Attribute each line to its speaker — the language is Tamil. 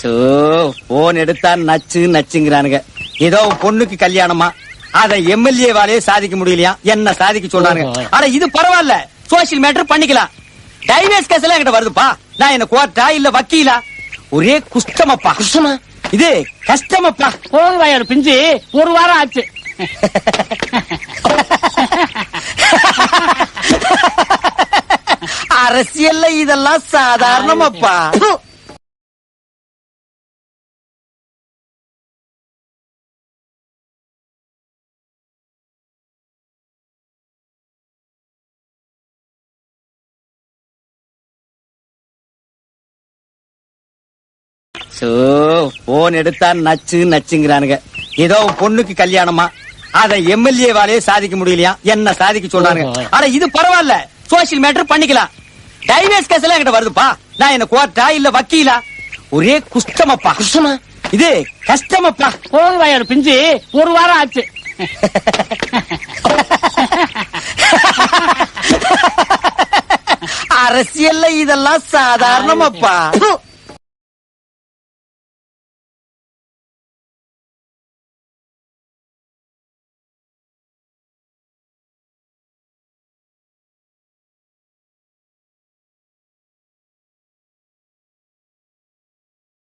Speaker 1: சோ போன் எடுத்தா நச்சு நச்சுங்கிறானுங்க. ஏதோ பொண்ணுக்கு கல்யாணமா? அத எம்எல்ஏ வாலே சாதிக்க முடியலையா? என்ன சாதிக்க சொல்றாங்க ஆனா இது பரவாயில்ல. சோசியல் மேட்டர் பண்ணிக்கலாம். டைவேஸ் கேஸ் எல்லாம் என்கிட்ட வருதுப்பா. நான் என்ன கோர்ட்டா இல்ல வக்கீலா? ஒரே குஷ்டமப்பா.
Speaker 2: குஷ்டமா?
Speaker 1: இது கஷ்டமப்பா.
Speaker 2: போன் வயர் பிஞ்சு. ஒரு வாரம் ஆச்சு.
Speaker 1: அரசியல்ல இதெல்லாம் சாதாரணமாப்பா. போன் எடுத்தா நச்சு நச்சுங்கிறானுங்க. ஏதோ பொண்ணுக்கு கல்யாணமா? அத எம்எல்ஏ வாலே சாதிக்க முடியலையா? என்ன சாதிக்க சொல்றாங்க ஆனா இது பரவாயில்ல. சோசியல் மேட்டர் பண்ணிக்கலாம். டைவேஸ் கேஸ் எல்லாம் என்கிட்ட வருதுப்பா. நான் என்ன கோர்ட்டா இல்ல வக்கீலா? ஒரே குஷ்டமப்பா.
Speaker 2: குஷ்டமா?
Speaker 1: இது கஷ்டமப்பா.
Speaker 2: போன் வயர் பிஞ்சு. ஒரு வாரம் ஆச்சு.
Speaker 1: அரசியல்ல இதெல்லாம் சாதாரணமாப்பா.